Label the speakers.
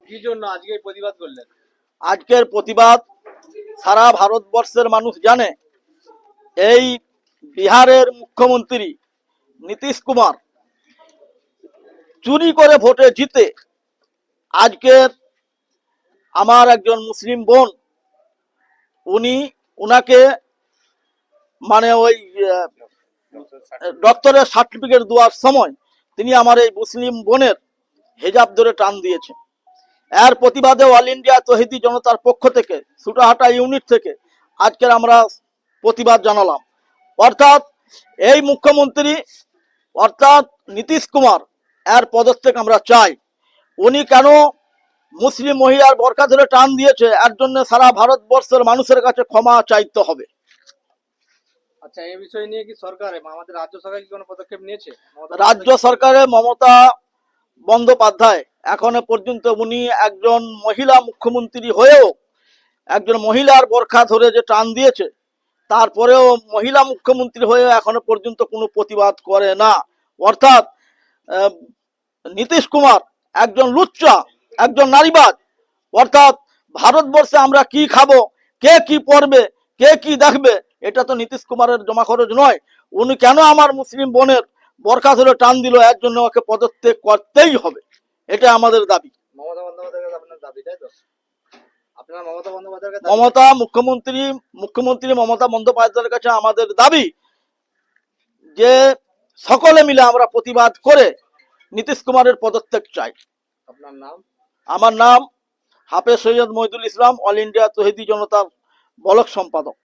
Speaker 1: কি জন্য আজকে প্রতিবাদ করলেন?
Speaker 2: আজকের প্রতিবাদ সারা ভারতবর্ষের মানুষ জানে। এই বিহারের মুখ্যমন্ত্রী নীতিশ কুমার চুরি করে ভোটে জিতে আজকের আমার একজন মুসলিম বোন, উনি উনাকে মানে ওই ডক্টরের সার্টিফিকেট দেওয়ার সময় তিনি আমার এই মুসলিম বোনের হেজাব ধরে টান দিয়েছেন। এর প্রতিবাদে অল ইন্ডিয়া তহিদি জনতার পক্ষ থেকে সুটাহাটা ইউনিট থেকে আজকের আমরা প্রতিবাদ জানালাম। অর্থাৎ এই মুখ্যমন্ত্রী অর্থাৎ নীতিশ কুমার এর পদত্যাগ আমরা চাই। উনি কেন মুসলিম মহিলার বরকা ধরে টান দিয়েছে? এর জন্য সারা ভারতবর্ষের মানুষের কাছে ক্ষমা চাইতে হবে।
Speaker 1: আচ্ছা এই বিষয় নিয়ে কি সরকার আমাদের রাজ্য সরকার কি কোনো পদক্ষেপ নিয়েছে?
Speaker 2: রাজ্য সরকারের মমতা বন্দ্যোপাধ্যায় এখনও পর্যন্ত উনি একজন মহিলা মুখ্যমন্ত্রী হয়েও একজন মহিলার বরখা ধরে যে টান দিয়েছে, তারপরেও মহিলা মুখ্যমন্ত্রী হয়েও এখনও পর্যন্ত কোনো প্রতিবাদ করে না। অর্থাৎ নীতিশ কুমার একজন লুচ্চা, একজন নারীবাদ অর্থাৎ, ভারতবর্ষে আমরা কি খাব, কে কি পড়বে কে কি দেখবে, এটা তো নীতিশ কুমারের জমা খরচ নয়। উনি কেন আমার মুসলিম বোনের বরখা ধরে টান দিল, এর জন্য ওকে পদত্যাগ করতেই হবে। এটা আমাদের
Speaker 1: দাবি।
Speaker 2: মমতা মুখ্যমন্ত্রী মুখ্যমন্ত্রী মমতা বন্দ্যোপাধ্যায়ের কাছে আমাদের দাবি যে সকলে মিলে আমরা প্রতিবাদ করে নীতিশ কুমারের পদত্যাগ চাই।
Speaker 1: আপনার নাম?
Speaker 2: আমার নাম হাফেজ সৈয়দ মহিদুল ইসলাম অল ইন্ডিয়া তহিদি জনতার বলক সম্পাদক।